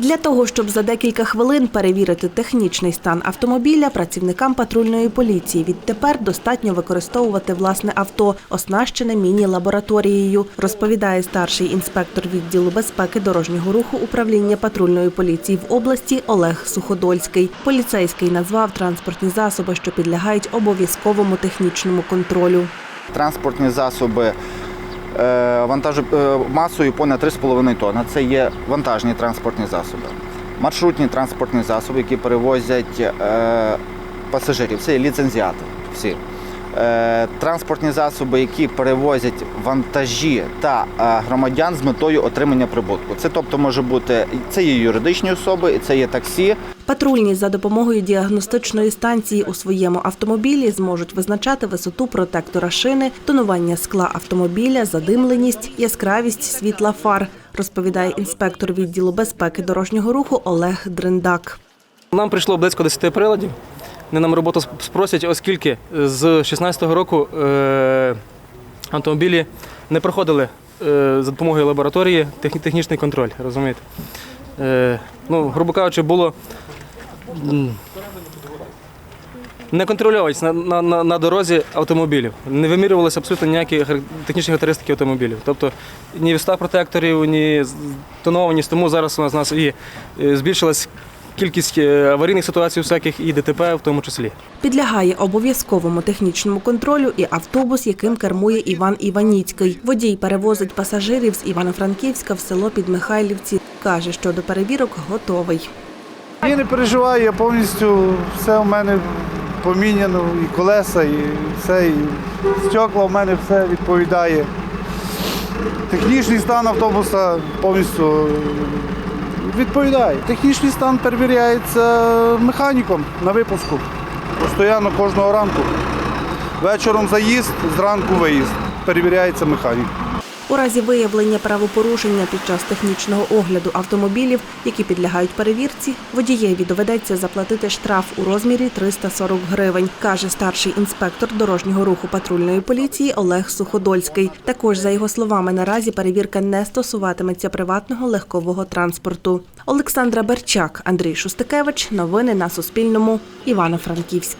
Для того, щоб за декілька хвилин перевірити технічний стан автомобіля, працівникам патрульної поліції відтепер достатньо використовувати власне авто, оснащене міні-лабораторією, розповідає старший інспектор відділу безпеки дорожнього руху управління патрульної поліції в області Олег Суходольський. Поліцейський назвав транспортні засоби, що підлягають обов'язковому технічному контролю. Транспортні засоби вантажу е, масою понад 3,5 тонни. Це є вантажні транспортні засоби. Маршрутні транспортні засоби, які перевозять е, пасажирів, це є ліцензіати. Всі. Е, транспортні засоби, які перевозять вантажі та е, громадян з метою отримання прибутку. Це тобто може бути це є юридичні особи, це є таксі, Патрульні за допомогою діагностичної станції у своєму автомобілі зможуть визначати висоту протектора шини, тонування скла автомобіля, задимленість, яскравість світла фар, розповідає інспектор відділу безпеки дорожнього руху Олег Дриндак. Нам прийшло близько 10 приладів. Вони нам роботу спросять, оскільки з 16-го року е, автомобілі не проходили е, за допомогою лабораторії техні- технічний контроль, розумієте? Е, ну, грубо кажучи, було не контрольовувалось на, на, на, на дорозі автомобілів. Не вимірювалися абсолютно ніякі технічні характеристики автомобілів. Тобто ні вista протекторів, ні тонованість, тому зараз у нас, у нас і е, збільшилась кількість е, аварійних ситуацій всяких і ДТП в тому числі. Підлягає обов'язковому технічному контролю і автобус, яким кермує Іван Іваніцький. Водій перевозить пасажирів з Івано-Франківська в село Підмихайлівці. Каже, що до перевірок готовий. Я не переживаю, я повністю все у мене поміняно, і колеса, і все, і стекла у мене все відповідає. Технічний стан автобуса повністю відповідає. Технічний стан перевіряється механіком на випуску. Постоянно кожного ранку. Вечором заїзд, зранку виїзд. Перевіряється механік. У разі виявлення правопорушення під час технічного огляду автомобілів, які підлягають перевірці, водієві доведеться заплатити штраф у розмірі 340 гривень, каже старший інспектор дорожнього руху патрульної поліції Олег Суходольський. Також, за його словами, наразі перевірка не стосуватиметься приватного легкового транспорту. Олександра Берчак, Андрій Шустикевич. Новини на Суспільному. Івано-Франківськ.